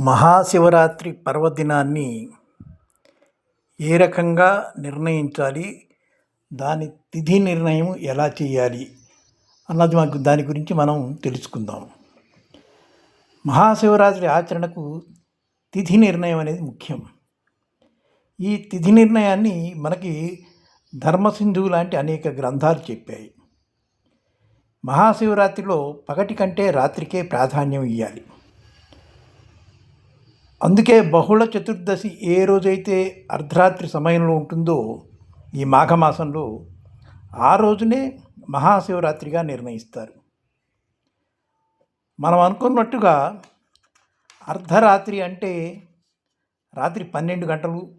మహాశివరాత్రి పర్వదినాన్ని ఏ రకంగా నిర్ణయించాలి? దాని తిథి నిర్ణయం ఎలా చేయాలి? అన్నది మాకు దాని గురించి మనం తెలుసుకుందాం. మహాశివరాత్రి ఆచరణకు తిథి నిర్ణయం అనేది ముఖ్యం. ఈ తిథి నిర్ణయాన్ని మనకి ధర్మసింధువు లాంటి అనేక గ్రంథాలు చెప్పాయి. మహాశివరాత్రిలో పగటి కంటే రాత్రికే ప్రాధాన్యం ఇవ్వాలి అందుకే బహుళ చతుర్దశి ఏ రోజైతే అర్ధరాత్రి సమయంలో ఉంటుందో ఈ మాఘమాసంలో ఆ రోజునే మహాశివరాత్రిగా నిర్ణయిస్తారు. మనం అనుకున్నట్టుగా అర్ధరాత్రి అంటే రాత్రి పన్నెండు గంటలు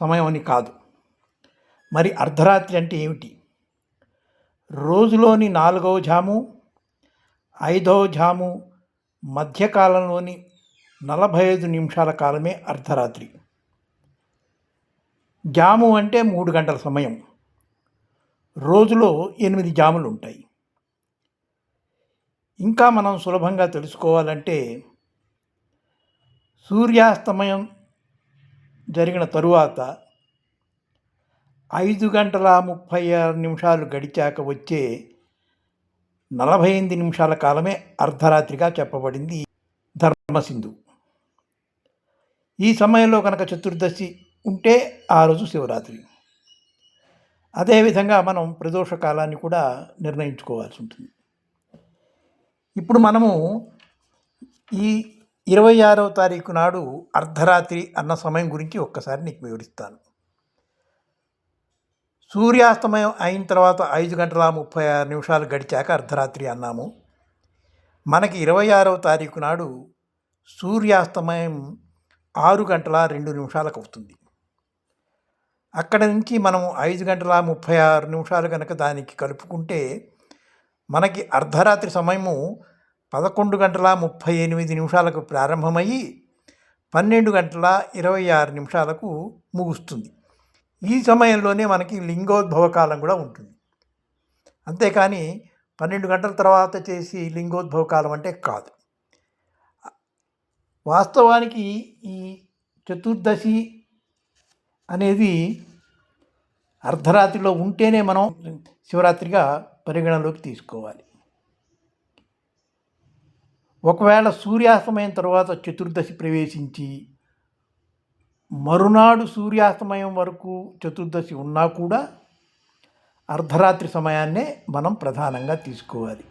సమయం అని కాదు. మరి అర్ధరాత్రి అంటే ఏమిటి? రోజులోని నాలుగవ జాము ఐదవ జాము మధ్యకాలంలోని నలభై ఐదు నిమిషాల కాలమే అర్ధరాత్రి. జాము అంటే మూడు గంటల సమయం. రోజులో ఎనిమిది జాములు ఉంటాయి ఇంకా మనం సులభంగా తెలుసుకోవాలంటే సూర్యాస్తమయం జరిగిన తరువాత ఐదు గంటల ముప్పై ఆరు నిమిషాలు గడిచాక వచ్చే నలభై ఎనిమిది నిమిషాల కాలమే అర్ధరాత్రిగా చెప్పబడింది ధర్మసింధు. ఈ సమయంలో కనుక చతుర్దశి ఉంటే ఆ రోజు శివరాత్రి. అదేవిధంగా మనం ప్రదోష కాలాన్ని కూడా నిర్ణయించుకోవాల్సి ఉంటుంది. ఇప్పుడు మనము ఈ ఇరవై ఆరవ తారీఖు నాడు అర్ధరాత్రి అన్న సమయం గురించి ఒక్కసారి నీకు వివరిస్తాను. సూర్యాస్తమయం అయిన తర్వాత ఐదు గంటల ముప్పై ఆరు నిమిషాలు గడిచాక అర్ధరాత్రి అన్నాము. మనకి ఇరవై ఆరవ తారీఖు నాడు సూర్యాస్తమయం ఆరు గంటల రెండు నిమిషాలకు అవుతుంది. అక్కడ నుంచి మనం ఐదు గంటల ముప్పై ఆరు నిమిషాలు కనుక దానికి కలుపుకుంటే మనకి అర్ధరాత్రి సమయము పదకొండు గంటల ముప్పై ఎనిమిది నిమిషాలకు ప్రారంభమయ్యి పన్నెండు గంటల ఇరవై ఆరు నిమిషాలకు ముగుస్తుంది. ఈ సమయంలోనే మనకి లింగోద్భవ కాలం కూడా ఉంటుంది. అంతేకాని పన్నెండు గంటల తర్వాత చేసి లింగోద్భవ కాలం అంటే కాదు. వాస్తవానికి ఈ చతుర్దశి అనేది అర్ధరాత్రిలో ఉంటేనే మనం శివరాత్రిగా పరిగణలోకి తీసుకోవాలి. ఒకవేళ సూర్యాస్తమయం తర్వాత చతుర్దశి ప్రవేశించి మరునాడు సూర్యాస్తమయం వరకు చతుర్దశి ఉన్నా కూడా అర్ధరాత్రి సమయాన్నే మనం ప్రధానంగా తీసుకోవాలి.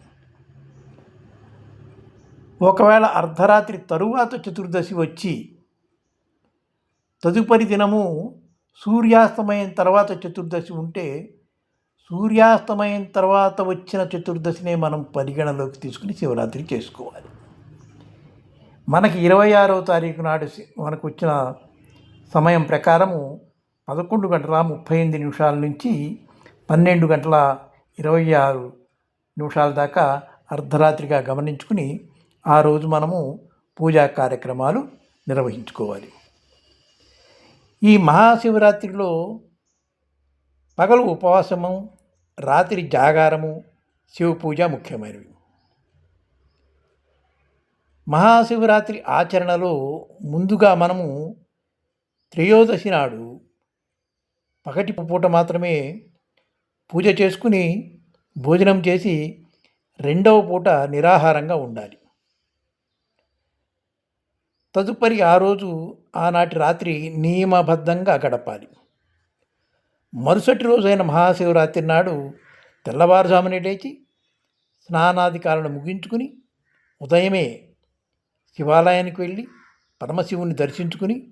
ఒకవేళ అర్ధరాత్రి తరువాత చతుర్దశి వచ్చి తదుపరి దినము సూర్యాస్తమయం తర్వాత చతుర్దశి ఉంటే సూర్యాస్తమయం తర్వాత వచ్చిన చతుర్దశినే మనం పరిగణలోకి తీసుకుని శివరాత్రి చేసుకోవాలి. మనకి ఇరవై ఆరో తారీఖు నాడు మనకు వచ్చిన సమయం ప్రకారము పదకొండు గంటల ముప్పై ఎనిమిది నిమిషాల నుంచి పన్నెండు గంటల ఇరవై ఆరు నిమిషాల దాకా అర్ధరాత్రిగా గమనించుకుని ఆ రోజు మనము పూజా కార్యక్రమాలు నిర్వహించుకోవాలి. ఈ మహాశివరాత్రిలో పగలు ఉపవాసము రాత్రి జాగారము శివ పూజ ముఖ్యమైనవి. మహాశివరాత్రి ఆచరణలో ముందుగా మనము త్రయోదశి నాడు పగటి పూట మాత్రమే పూజ చేసుకుని భోజనం చేసి రెండవ పూట నిరాహారంగా ఉండాలి. తదుపరి ఆ రోజు ఆనాటి రాత్రి నియమబద్ధంగా గడపాలి. మరుసటి రోజైన మహాశివరాత్రి నాడు తెల్లవారుజామునే లేచి స్నానాధికారులను ముగించుకుని ఉదయమే శివాలయానికి వెళ్ళి పరమశివుని దర్శించుకుని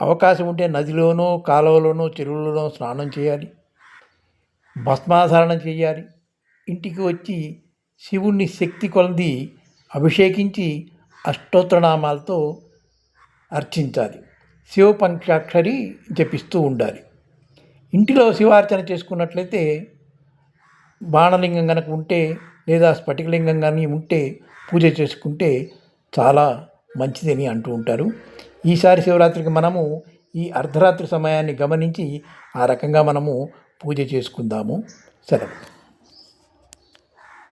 అవకాశం ఉంటే నదిలోనో కాలువలోనో చెరువులోనో స్నానం చేయాలి. భస్మాధారణ చేయాలి. ఇంటికి వచ్చి శివుణ్ణి శక్తి కొలది అభిషేకించి అష్టోత్తరనామాలతో అర్చించాలి. శివపంచాక్షరి జపిస్తూ ఉండాలి. ఇంటిలో శివార్చన చేసుకున్నట్లయితే బాణలింగం కనుక ఉంటే లేదా స్ఫటికలింగం కానీ ఉంటే పూజ చేసుకుంటే చాలా మంచిదని అంటూ ఉంటారు. ఈసారి శివరాత్రికి మనము ఈ అర్ధరాత్రి సమయాన్ని గమనించి ఆ రకంగా మనము పూజ చేసుకుందాము. సెలవు.